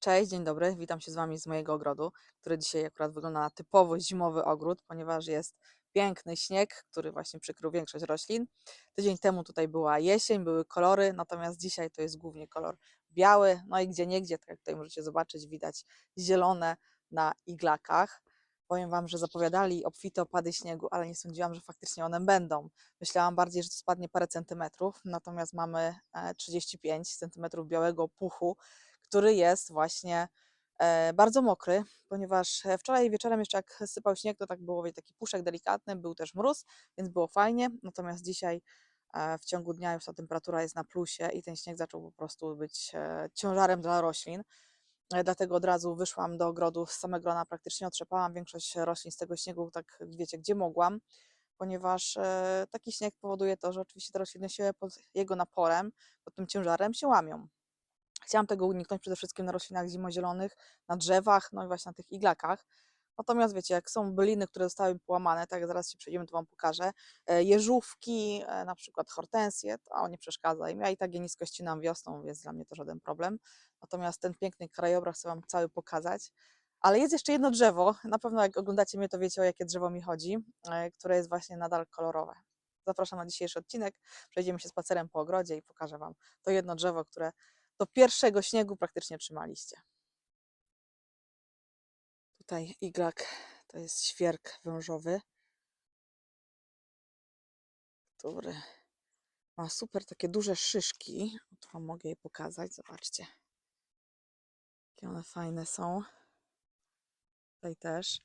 Cześć, dzień dobry. Witam się z Wami z mojego ogrodu, który dzisiaj akurat wygląda na typowo zimowy ogród, ponieważ jest piękny śnieg, który właśnie przykrył większość roślin. Tydzień temu tutaj była jesień, były kolory, natomiast dzisiaj to jest głównie kolor biały, no i gdzie niegdzie, tak jak tutaj możecie zobaczyć, widać zielone na iglakach. Powiem Wam, że zapowiadali obfite opady śniegu, ale nie sądziłam, że faktycznie one będą. Myślałam bardziej, że to spadnie parę centymetrów, natomiast mamy e, 35 centymetrów białego puchu, który jest właśnie e, bardzo mokry, ponieważ e, wczoraj wieczorem jeszcze jak sypał śnieg, to tak było wie, taki puszek delikatny, był też mróz, więc było fajnie. Natomiast dzisiaj e, w ciągu dnia już ta temperatura jest na plusie i ten śnieg zaczął po prostu być ciężarem dla roślin. Dlatego od razu wyszłam do ogrodu z samego rana, praktycznie otrzepałam większość roślin z tego śniegu, tak wiecie, gdzie mogłam, ponieważ taki śnieg powoduje to, że oczywiście te rośliny się pod jego naporem, pod tym ciężarem się łamią. Chciałam tego uniknąć przede wszystkim na roślinach zimozielonych, na drzewach, no i właśnie na tych iglakach. Natomiast wiecie, jak są byliny, które zostały połamane, tak zaraz się przejdziemy, to Wam pokażę, e, jeżówki, e, na przykład hortensje, to nie przeszkadza im. Ja i tak je nisko ścinam wiosną, więc dla mnie to żaden problem. Natomiast ten piękny krajobraz chcę Wam cały pokazać. Ale jest jeszcze jedno drzewo, na pewno jak oglądacie mnie, to wiecie o jakie drzewo mi chodzi, e, które jest właśnie nadal kolorowe. Zapraszam na dzisiejszy odcinek, przejdziemy się spacerem po ogrodzie i pokażę Wam to jedno drzewo, które do pierwszego śniegu praktycznie trzymaliście. Tutaj iglak to jest świerk wężowy, który ma super takie duże szyszki. Tu Wam mogę je pokazać, zobaczcie. Jakie one fajne są. Tutaj też.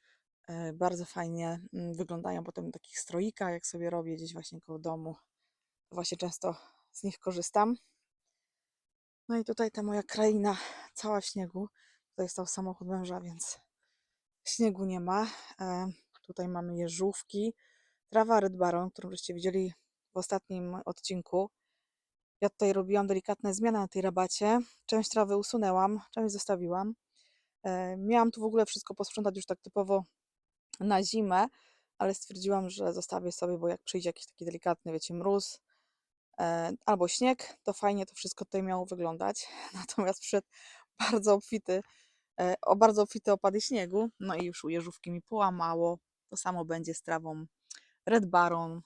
E, Bardzo fajnie mm, wyglądają potem w takich stroikach, jak sobie robię gdzieś właśnie koło domu. To właśnie często z nich korzystam. No i tutaj ta moja kraina cała śniegu. Tutaj stał samochód męża, więc śniegu nie ma. E, tutaj mamy jeżówki. Trawa Red Baron, którą żeście widzieli w ostatnim odcinku. Ja tutaj robiłam delikatne zmiany na tej rabacie. Część trawy usunęłam, część zostawiłam. E, miałam tu w ogóle wszystko posprzątać już tak typowo na zimę, ale stwierdziłam, że zostawię sobie, bo jak przyjdzie jakiś taki delikatny, wiecie, mróz, albo śnieg, to fajnie to wszystko tutaj miało wyglądać. Natomiast przyszedł bardzo obfity, e, o bardzo obfite opady śniegu, no i już u jeżówki mi połamało. To samo będzie z trawą Red Baron.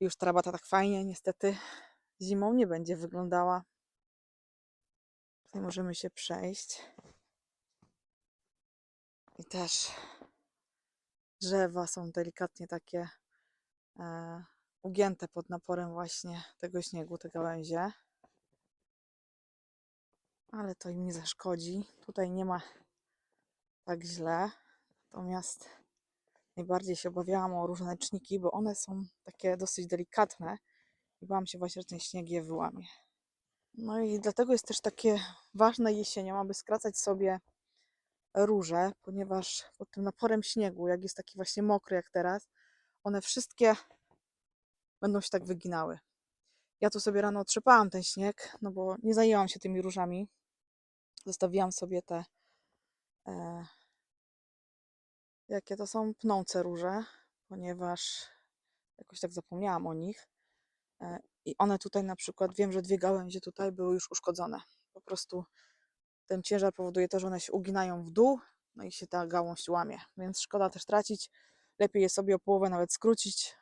Już ta tak fajnie niestety zimą nie będzie wyglądała. Tutaj możemy się przejść. I też drzewa są delikatnie takie e, ugięte pod naporem właśnie tego śniegu, te gałęzie. Ale to im nie zaszkodzi. Tutaj nie ma tak źle. Natomiast najbardziej się obawiałam o różaneczniki, bo one są takie dosyć delikatne i bałam się właśnie, że ten śnieg je wyłamie. No i dlatego jest też takie ważne jesienią, aby skracać sobie róże, ponieważ pod tym naporem śniegu, jak jest taki właśnie mokry jak teraz, one wszystkie będą się tak wyginały. Ja tu sobie rano otrzepałam ten śnieg, no bo nie zajęłam się tymi różami. Zostawiłam sobie te, e, jakie to są pnące róże, ponieważ jakoś tak zapomniałam o nich. E, I one tutaj na przykład, wiem, że dwie gałęzie tutaj były już uszkodzone. Po prostu ten ciężar powoduje to, że one się uginają w dół, no i się ta gałąź łamie, więc szkoda też tracić. Lepiej je sobie o połowę nawet skrócić,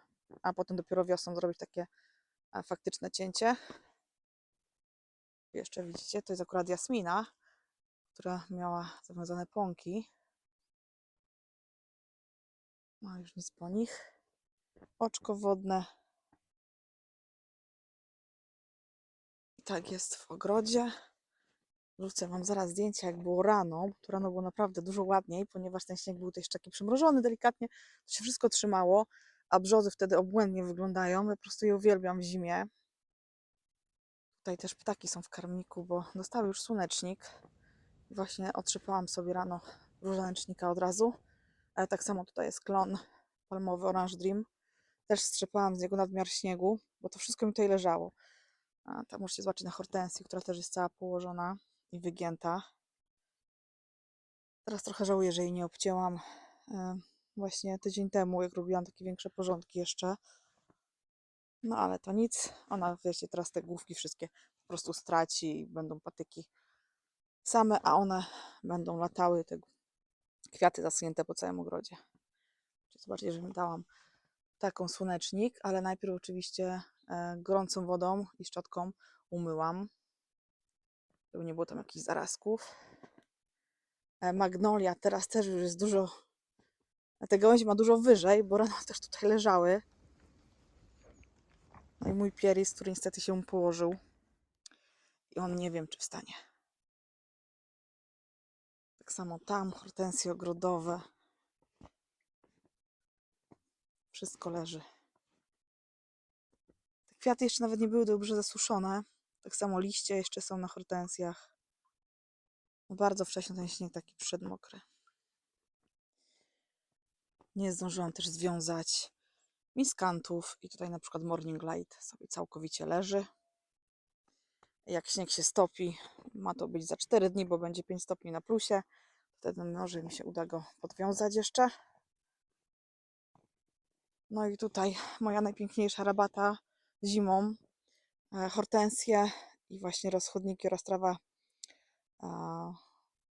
a potem dopiero wiosną zrobić takie faktyczne cięcie. Jeszcze widzicie, to jest akurat jasmina, która miała zawiązane pąki. No już nic po nich. Oczko wodne. I tak jest w ogrodzie. Wrzucę Wam zaraz zdjęcia, jak było rano. To rano było naprawdę dużo ładniej, ponieważ ten śnieg był też taki przymrożony delikatnie. To się wszystko trzymało, a brzozy wtedy obłędnie wyglądają. Po prostu je uwielbiam w zimie. Tutaj też ptaki są w karmniku, bo dostały już słonecznik. Właśnie otrzypałam sobie rano różanecznika od razu. Ale tak samo tutaj jest klon palmowy Orange Dream. Też strzepałam z niego nadmiar śniegu, bo to wszystko mi tutaj leżało. A tam możecie zobaczyć na hortensji, która też jest cała położona i wygięta. Teraz trochę żałuję, że jej nie obcięłam e, właśnie tydzień temu, jak robiłam takie większe porządki jeszcze. No ale to nic. Ona, wiecie, teraz te główki wszystkie po prostu straci i będą patyki. same, a one będą latały, te kwiaty zaschnięte po całym ogrodzie. Zobaczcie, że mi dałam taką słonecznik, ale najpierw oczywiście e, gorącą wodą i szczotką umyłam, żeby nie było tam jakichś zarazków. E, Magnolia teraz też już jest dużo, te gałęzie ma dużo wyżej, bo rano też tutaj leżały. No i mój pieris, który niestety się położył i on nie wiem, czy wstanie. Tak samo tam hortensje ogrodowe. Wszystko leży. Te kwiaty jeszcze nawet nie były dobrze zasuszone. Tak samo liście jeszcze są na hortensjach. No bardzo wcześnie ten śnieg taki przyszedł mokry. Nie zdążyłam też związać miskantów i tutaj na przykład Morning Light sobie całkowicie leży. Jak śnieg się stopi, ma to być za 4 dni, bo będzie 5 stopni na plusie. Wtedy może mi się uda go podwiązać jeszcze. No i tutaj moja najpiękniejsza rabata zimą. E, Hortensje i właśnie rozchodniki oraz trawa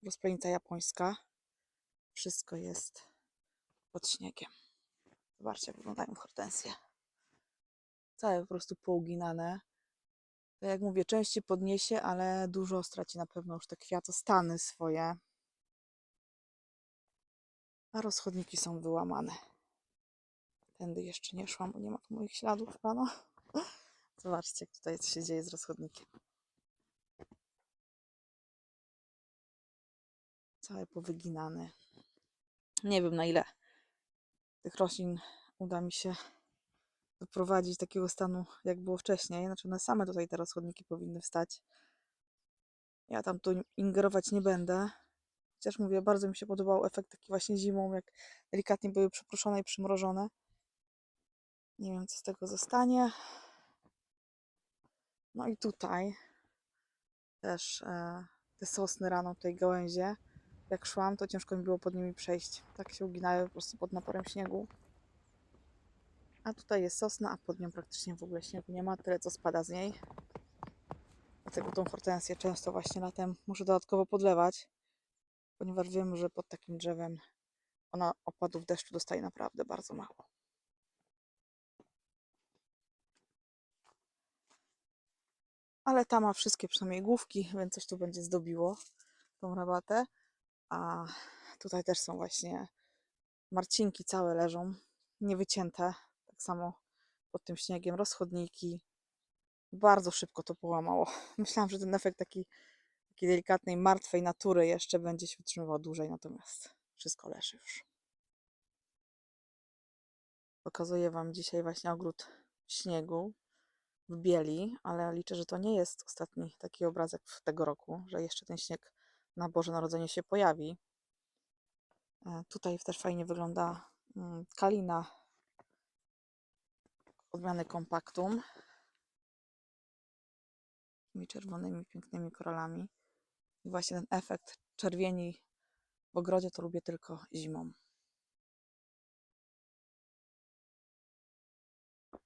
rozplenica japońska. Wszystko jest pod śniegiem. Zobaczcie, jak wyglądają hortensje. Całe po prostu pouginane. Jak mówię, częściej podniesie, ale dużo straci na pewno już te kwiatostany swoje. A rozchodniki są wyłamane. Tędy jeszcze nie szłam, bo nie ma tu moich śladów rano. Zobaczcie, jak tutaj co się dzieje z rozchodnikiem. Całe powyginane. Nie wiem na ile tych roślin uda mi się doprowadzić do takiego stanu, jak było wcześniej. Znaczy one same tutaj te rozchodniki powinny wstać. Ja tam tu ingerować nie będę. Chociaż mówię, bardzo mi się podobał efekt taki właśnie zimą, jak delikatnie były przypruszone i przymrożone. Nie wiem, co z tego zostanie. No i tutaj też e, te sosny rano, tej gałęzie. Jak szłam, to ciężko mi było pod nimi przejść. Tak się uginały po prostu pod naporem śniegu. A tutaj jest sosna, a pod nią praktycznie w ogóle śniegu nie ma, tyle co spada z niej. Dlatego tą hortensję często właśnie latem muszę dodatkowo podlewać, ponieważ wiem, że pod takim drzewem ona opadów deszczu dostaje naprawdę bardzo mało. Ale ta ma wszystkie przynajmniej główki, więc coś tu będzie zdobiło tą rabatę. A tutaj też są właśnie marcinki całe leżą, niewycięte. Tak samo pod tym śniegiem, rozchodniki. Bardzo szybko to połamało. Myślałam, że ten efekt taki, takiej delikatnej, martwej natury jeszcze będzie się utrzymywał dłużej, natomiast wszystko leży już. Pokazuję Wam dzisiaj właśnie ogród w śniegu, w bieli, ale liczę, że to nie jest ostatni taki obrazek w tego roku, że jeszcze ten śnieg na Boże Narodzenie się pojawi. E, Tutaj też fajnie wygląda mm, kalina odmiany kompaktum. Tymi czerwonymi, pięknymi koralami. I właśnie ten efekt czerwieni w ogrodzie to lubię tylko zimą.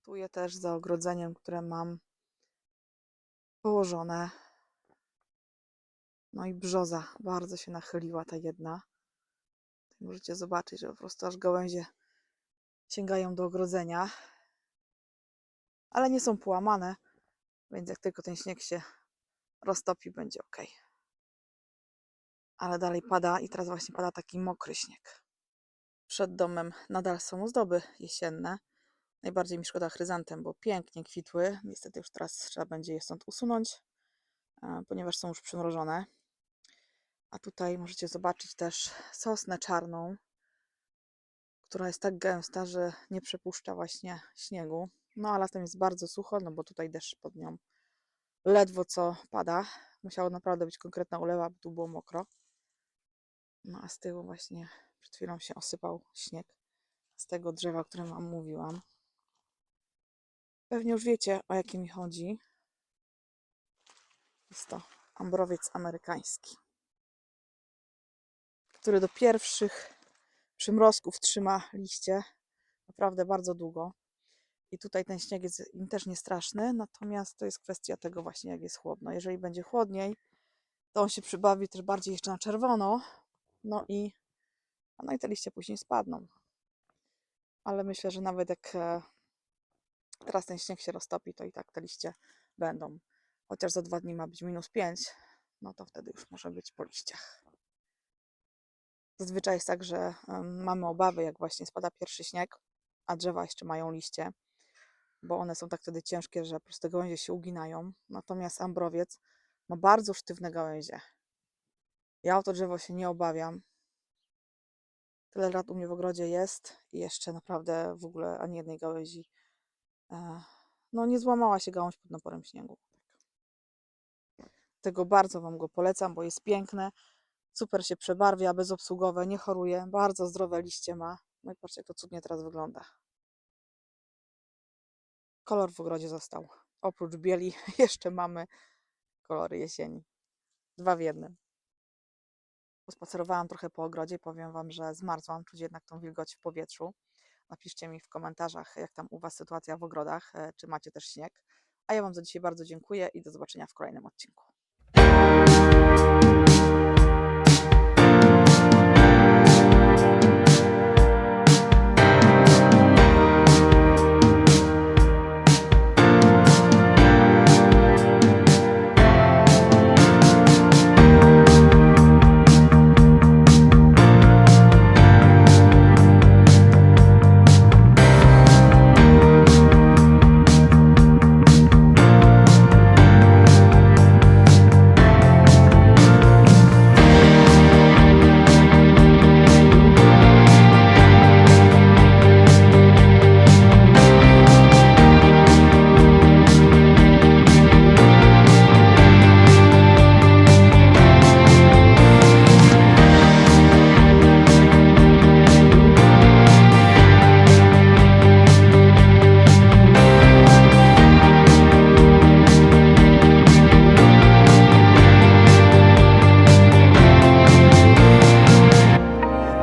Tu je też za ogrodzeniem, które mam położone. No i brzoza bardzo się nachyliła ta jedna. Możecie zobaczyć, że po prostu aż gałęzie sięgają do ogrodzenia. Ale nie są połamane, więc jak tylko ten śnieg się roztopi, będzie ok. Ale dalej pada i teraz właśnie pada taki mokry śnieg. Przed domem nadal są ozdoby jesienne. Najbardziej mi szkoda chryzantem, bo pięknie kwitły. Niestety już teraz trzeba będzie je stąd usunąć, e, ponieważ są już przymrożone. A tutaj możecie zobaczyć też sosnę czarną, która jest tak gęsta, że nie przepuszcza właśnie śniegu. No a latem jest bardzo sucho, no bo tutaj deszcz pod nią ledwo co pada. Musiało naprawdę być konkretna ulewa, bo tu było mokro. No a z tyłu właśnie przed chwilą się osypał śnieg z tego drzewa, o którym Wam mówiłam. Pewnie już wiecie, o jakie mi chodzi. Jest to ambrowiec amerykański, który do pierwszych przymrozków trzyma liście naprawdę bardzo długo. I tutaj ten śnieg jest im też nie straszny, natomiast to jest kwestia tego właśnie, jak jest chłodno. Jeżeli będzie chłodniej, to on się przybawi też bardziej jeszcze na czerwono. No i, no i te liście później spadną. Ale myślę, że nawet jak e, teraz ten śnieg się roztopi, to i tak te liście będą. Chociaż za dwa dni ma być minus 5, no to wtedy już może być po liściach. Zazwyczaj jest tak, że mamy obawy, jak właśnie spada pierwszy śnieg, a drzewa jeszcze mają liście, bo one są tak wtedy ciężkie, że po prostu gałęzie się uginają. Natomiast ambrowiec ma bardzo sztywne gałęzie. Ja o to drzewo się nie obawiam. Tyle lat u mnie w ogrodzie jest i jeszcze naprawdę w ogóle ani jednej gałęzi e, no nie złamała się gałąź pod naporem śniegu. Tego bardzo Wam go polecam, bo jest piękne, super się przebarwia, bezobsługowe, nie choruje, bardzo zdrowe liście ma. No i patrzcie, jak to cudnie teraz wygląda. Kolor w ogrodzie został. Oprócz bieli jeszcze mamy kolory jesieni. Dwa w jednym. Pospacerowałam trochę po ogrodzie, powiem Wam, że zmarzłam, czuć jednak tą wilgoć w powietrzu. Napiszcie mi w komentarzach, jak tam u Was sytuacja w ogrodach, e, czy macie też śnieg. A ja Wam za dzisiaj bardzo dziękuję i do zobaczenia w kolejnym odcinku.